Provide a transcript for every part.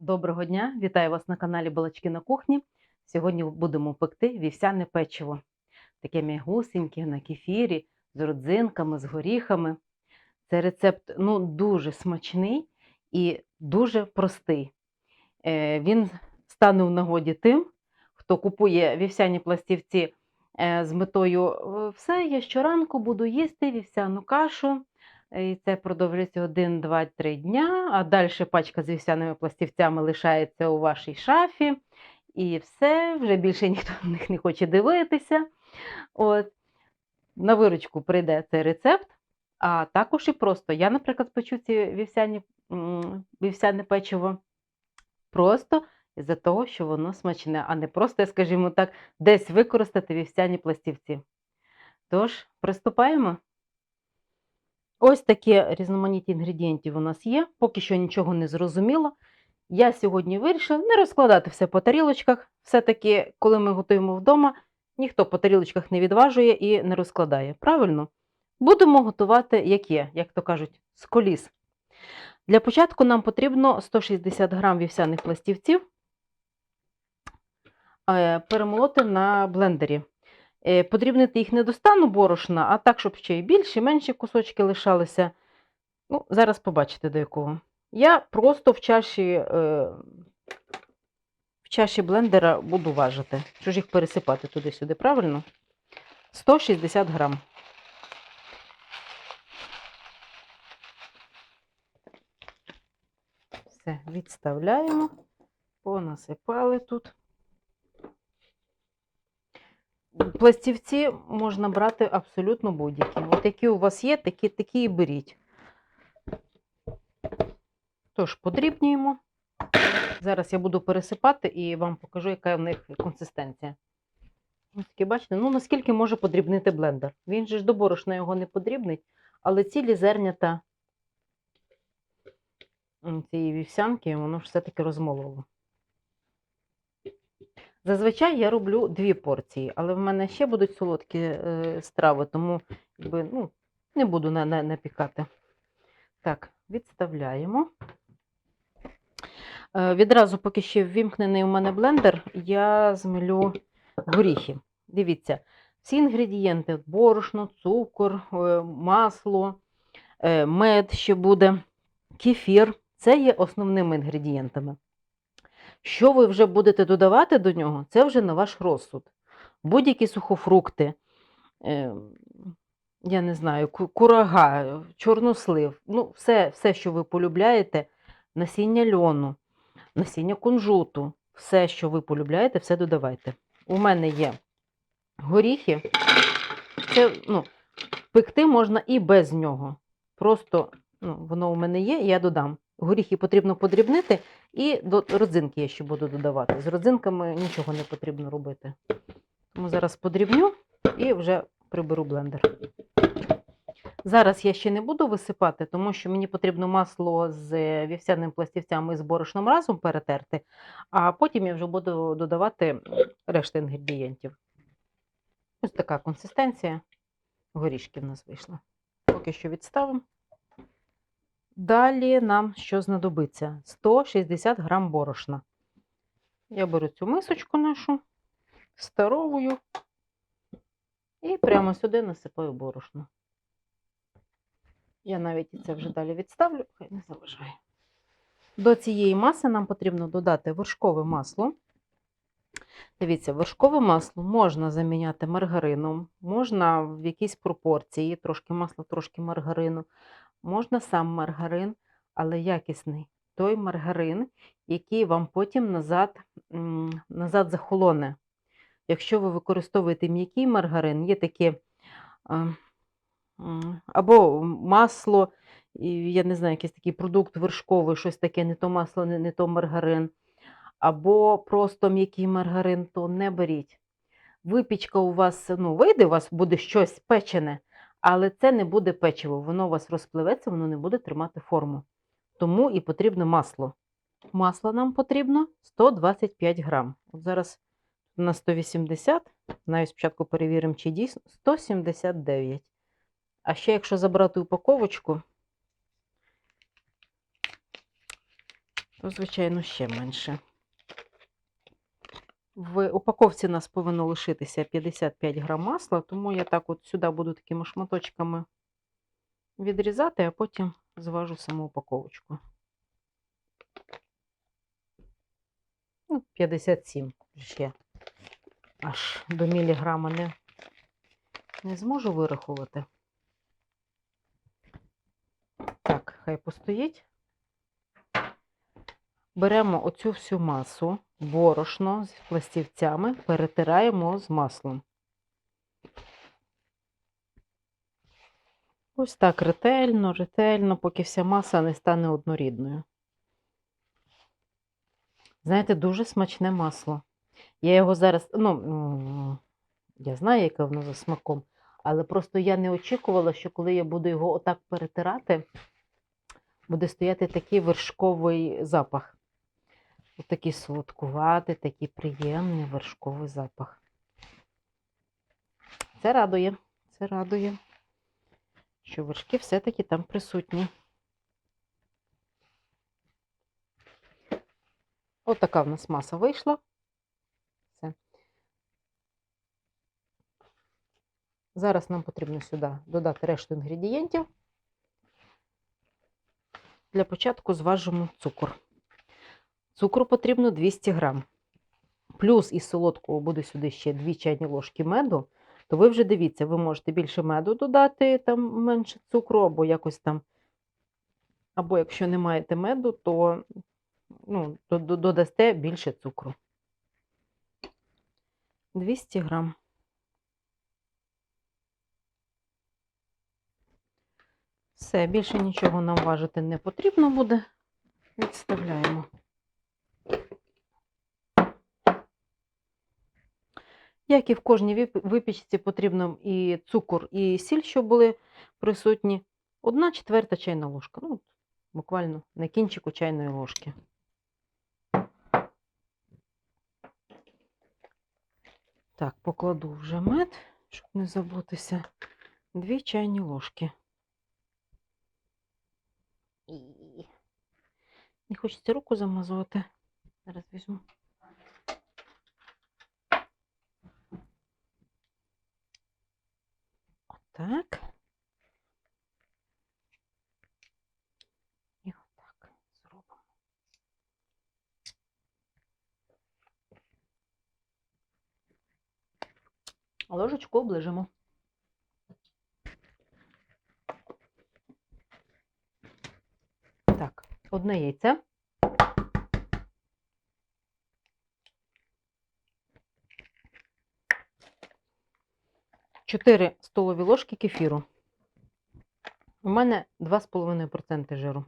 Доброго дня! Вітаю вас на каналі Балачки на кухні. Сьогодні будемо пекти вівсяне печиво. Таке м'ягусеньке на кефірі, з родзинками, з горіхами. Це рецепт ну, дуже смачний і дуже простий. Е, Він стане в нагоді тим, хто купує вівсяні пластівці е, з метою «Е, все, я щоранку буду їсти вівсяну кашу. І це продовжується 1, 2, 3 дня, а далі пачка з вівсяними пластівцями лишається у вашій шафі. І все, вже більше ніхто на них не хоче дивитися. От. На виручку прийде цей рецепт, а також і просто. Я, наприклад, печу ці вівсяні, вівсяне печиво просто із-за того, що воно смачне, а не просто, скажімо так, десь використати вівсяні пластівці. Тож, приступаємо. Ось таке різноманіття інгредієнтів у нас є. Поки що нічого не зрозуміло. Я сьогодні вирішила не розкладати все по тарілочках. Все-таки, коли ми готуємо вдома, ніхто по тарілочках не відважує і не розкладає. Правильно? Будемо готувати, як є, як то кажуть, з коліс. Для початку нам потрібно 160 грам вівсяних пластівців е, перемолоти на блендері. Е, Подрібнити їх не до стану борошна, а так, щоб ще й більші, менші кусочки лишалися. Ну, зараз побачите до якого. Я просто в чаші, е, в чаші блендера буду важити. Що ж їх пересипати туди-сюди, правильно? 160 грам. Все, відставляємо. Понасипали тут. Пластівці можна брати абсолютно будь-які. От які у вас є, такі, такі і беріть. Тож, подрібнюємо. Зараз я буду пересипати і вам покажу, яка в них консистенція. Ось такі, бачите, ну наскільки може подрібнити блендер. Він же ж до борошна його не подрібнить, але цілі зернята цієї вівсянки, воно ж все-таки розмололо. Зазвичай я роблю дві порції, але в мене ще будуть солодкі е, страви, тому якби, ну, не буду на, на, напікати. Так, відставляємо. Е, відразу, поки ще ввімкнений у мене блендер, я змелю горіхи. Дивіться, всі інгредієнти: борошно, цукор, е, масло, мед ще буде, кефір це є основними інгредієнтами. Що ви вже будете додавати до нього, це вже на ваш розсуд. Будь-які сухофрукти, е, я не знаю, курага, чорнослив, ну, все, все, що ви полюбляєте, насіння льону, насіння кунжуту, все, що ви полюбляєте, все додавайте. У мене є горіхи, це, ну, пекти можна і без нього. Просто ну, воно у мене є, я додам. Горіхи потрібно подрібнити, і до родзинки я ще буду додавати. З родзинками нічого не потрібно робити. Тому зараз подрібню і вже приберу блендер. Зараз я ще не буду висипати, тому що мені потрібно масло з вівсяними пластівцями і з борошном разом перетерти, а потім я вже буду додавати решту інгредієнтів. Ось така консистенція. Горішки в нас вийшла. Поки що відставимо. Далі нам що знадобиться? 160 грам борошна. Я беру цю мисочку нашу, старовую і прямо сюди насипаю борошно. Я навіть це вже далі відставлю, хай не заважає. До цієї маси нам потрібно додати вершкове масло. Дивіться, вершкове масло можна заміняти маргарином, можна в якійсь пропорції, трошки масла, трошки маргарину. Можна сам маргарин, але якісний. Той маргарин, який вам потім назад, назад захолоне. Якщо ви використовуєте м'який маргарин, є м, або масло, я не знаю, якийсь такий продукт вершковий, щось таке, не то масло, не то маргарин, або просто м'який маргарин, то не беріть. Випічка у вас, ну, вийде, у вас буде щось печене, але це не буде печиво, воно у вас розпливеться, воно не буде тримати форму. Тому і потрібно масло. Масло нам потрібно 125 грам. От зараз на 180, навіть спочатку перевіримо, чи дійсно 179. А ще, якщо забрати упаковочку, то, звичайно, ще менше. В упаковці нас повинно лишитися 55 грам масла, тому я так от сюди буду такими шматочками відрізати, а потім зважу саму упаковочку. Ну, 57 ще. Аж до міліграма не, не зможу вирахувати. Так, хай постоїть. Беремо оцю всю масу, борошно з пластівцями, перетираємо з маслом. Ось так ретельно, ретельно, поки вся маса не стане однорідною. Знаєте, дуже смачне масло. Я його зараз, ну, я знаю, яке воно за смаком, але просто я не очікувала, що коли я буду його отак перетирати, буде стояти такий вершковий запах. Ось такий солодкуватий, такий приємний вершковий запах. Це радує, це радує, що вершки все-таки там присутні. Така в нас маса вийшла. Все. Зараз нам потрібно сюди додати решту інгредієнтів. Для початку зважимо цукор. Цукру потрібно 200 грам. Плюс із солодкого буде сюди ще 2 чайні ложки меду, то ви вже дивіться, ви можете більше меду додати, там менше цукру, або якось там. Або якщо не маєте меду, то ну, до- до- додасте більше цукру. 200 грам. Все, більше нічого нам важити не потрібно буде. Відставляємо. Як і в кожній випічці потрібно і цукор, і сіль, щоб були присутні. Одна четверта чайна ложка. Ну, буквально на кінчику чайної ложки. Так, покладу вже мед, щоб не забутися. Дві чайні ложки. І... Не хочеться руку замазувати. Зараз візьму. Отак. І отак зробимо. Ложечку оближимо. Так, одне яйце. Чотири столові ложки кефіру. У мене 2,5% жиру.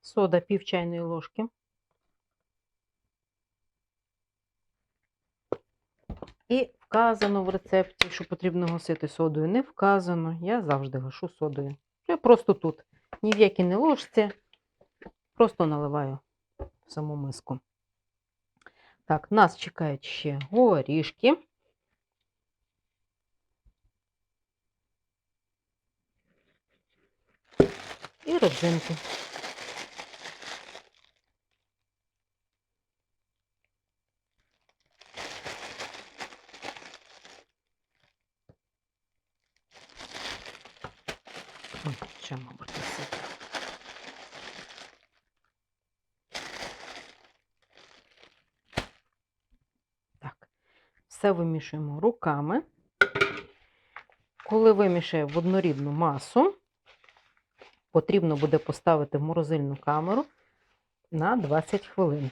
Сода пів чайної ложки. І вказано в рецепті, що потрібно гасити содою. Не вказано. Я завжди гашу содою. Я просто тут. Ні в якій не ложці. Просто наливаю в саму миску. Так, нас чекають ще горішки. І родзинки. Ой, Ще, мабуть, висить. Так, все вимішуємо руками. Коли вимішає в однорідну масу, потрібно буде поставити в морозильну камеру на 20 хвилин.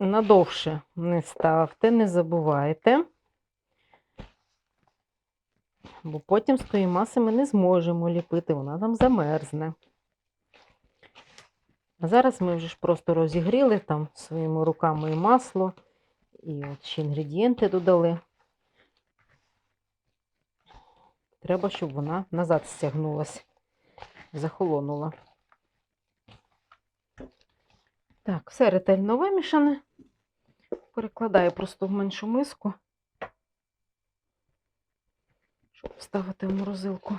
Надовше не ставте, не забувайте, бо потім з тої маси ми не зможемо ліпити, вона там замерзне. А зараз ми вже ж просто розігріли там своїми руками і масло, і от ще інгредієнти додали. Треба, щоб вона назад стягнулась, захолонула. Так, все ретельно вимішане. Перекладаю просто в меншу миску, щоб вставити в морозилку.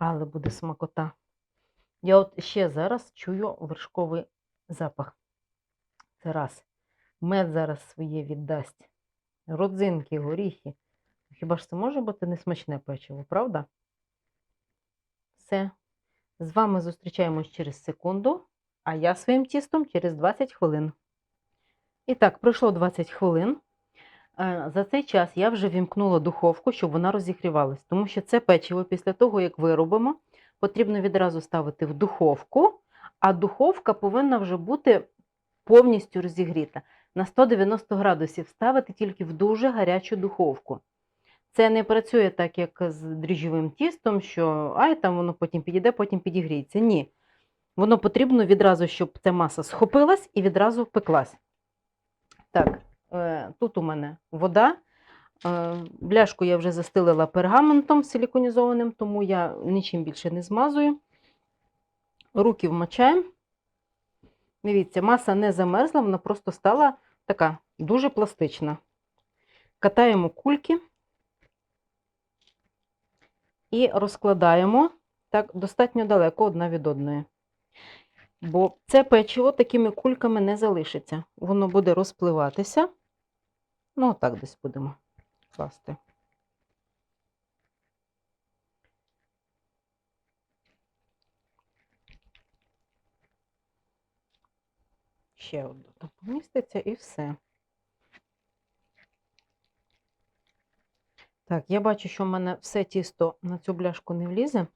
Але буде смакота. Я от ще зараз чую вершковий запах. Це раз. Мед зараз своє віддасть. Родзинки, горіхи. Хіба ж це може бути несмачне печиво, правда? Все. З вами зустрічаємось через секунду, а я своїм тістом через 20 хвилин. І так, пройшло 20 хвилин. Е, За цей час я вже вімкнула духовку, щоб вона розігрівалась, тому що це печиво після того, як виробимо, потрібно відразу ставити в духовку, а духовка повинна вже бути повністю розігріта. На 190 градусів ставити тільки в дуже гарячу духовку. Це не працює так, як з дріжджовим тістом, що ай, там воно потім підійде, потім підігріється. Ні. Воно потрібно відразу, щоб ця маса схопилась і відразу впеклась. Так, тут у мене вода. Е, бляшку я вже застелила пергаментом силіконізованим, тому я нічим більше не змазую. Руки вмочаємо. Дивіться, маса не замерзла, вона просто стала така дуже пластична. Катаємо кульки і розкладаємо так достатньо далеко одна від одної. Бо це печиво такими кульками не залишиться. Воно буде розпливатися. Ну, отак десь будемо класти. Ще одну там поміститься і все. Так, я бачу, що в мене все тісто на цю бляшку не влізе,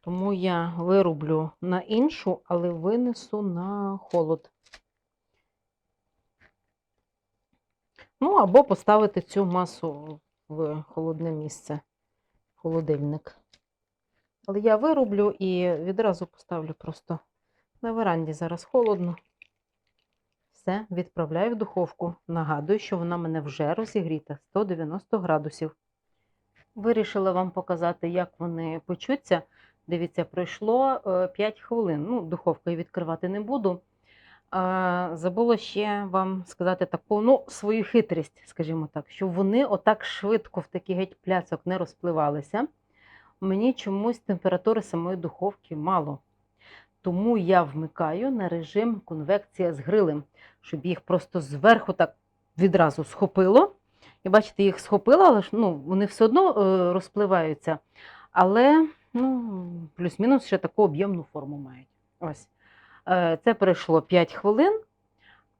тому я вирублю на іншу, але винесу на холод. Ну, або поставити цю масу в холодне місце, в холодильник. Але я вироблю і відразу поставлю просто на веранді. Зараз холодно. Все, відправляю в духовку. Нагадую, що вона мене вже розігріта 190 градусів. Вирішила вам показати, як вони почуться. Дивіться, пройшло 5 хвилин. Ну, духовку я відкривати не буду. Забула ще вам сказати таку ну, свою хитрість, скажімо так, що вони отак швидко в такий геть пляцок не розпливалися. Мені чомусь температури самої духовки мало. Тому я вмикаю на режим конвекція з грилем, щоб їх просто зверху так відразу схопило. І бачите, їх схопило, але ж ну, вони все одно е, розпливаються. Але ну, плюс-мінус ще таку об'ємну форму мають. Ось. Е, Це пройшло 5 хвилин.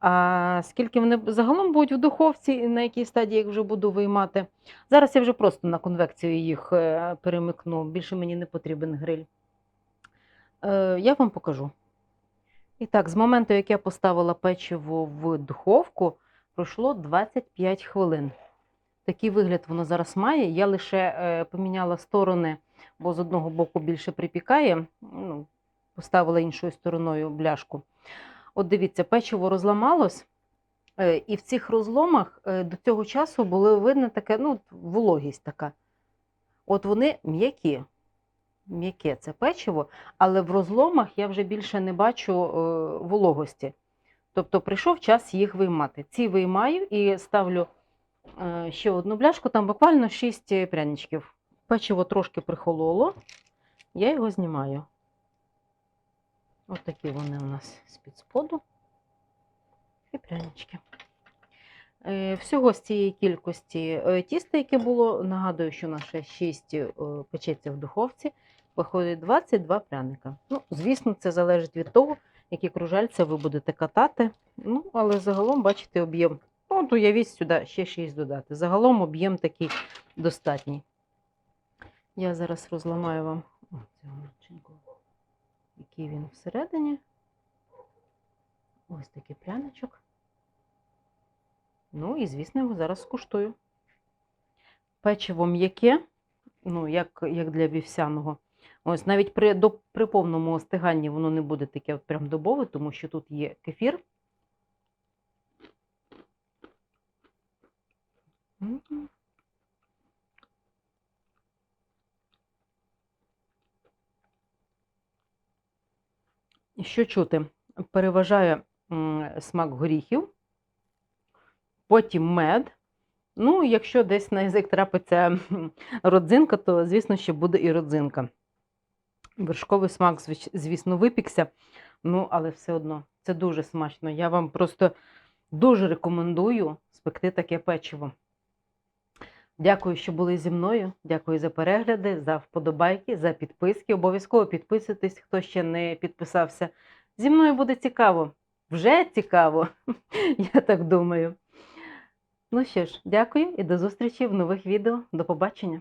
А скільки вони загалом будуть в духовці, і на якій стадії їх вже буду виймати. Зараз я вже просто на конвекцію їх е, перемикну, більше мені не потрібен гриль. Е, Я вам покажу. І так, з моменту, як я поставила печиво в духовку, пройшло 25 хвилин. Такий вигляд воно зараз має. Я лише поміняла сторони, бо з одного боку більше припікає. Ну, Поставила іншою стороною бляшку. От дивіться, печиво розламалось, е, і в цих розломах е, до цього часу було видно таке, ну, вологість така. От вони м'які. М'яке це печиво, але в розломах я вже більше не бачу е, вологості. Тобто прийшов час їх виймати. Ці виймаю і ставлю ще одну бляшку, там буквально 6 пряничків. Печиво трошки прихололо, я його знімаю. Ось такі вони у нас з-під споду і прянички. Е, Всього з цієї кількості е, тіста, яке було, нагадую, що наше 6 е, печеться в духовці, виходить 22 пряника. Ну, Звісно, це залежить від того, які кружальця ви будете катати. Ну, Але загалом, бачите, об'єм. Ну, от уявіть сюди ще 6 додати. Загалом об'єм такий достатній. Я зараз розламаю вам цього який він всередині. Ось такий пряничок. Ну і, звісно, його зараз скуштую. Печиво м'яке, ну, як як для вівсяного. Ось навіть при до, при повному остиганні воно не буде таке от прям добове, тому що тут є кефір. М. що чути? Переважає смак горіхів, потім мед. Ну, якщо десь на язик трапиться родзинка, то, звісно, ще буде і родзинка. Вершковий смак, звісно, випікся, ну, але все одно це дуже смачно. Я вам просто дуже рекомендую спекти таке печиво. Дякую, що були зі мною. Дякую за перегляди, за вподобайки, за підписки. Обов'язково підписуйтесь, хто ще не підписався. Зі мною буде цікаво. Вже цікаво, я так думаю. Ну що ж, дякую і до зустрічі в нових відео. До побачення.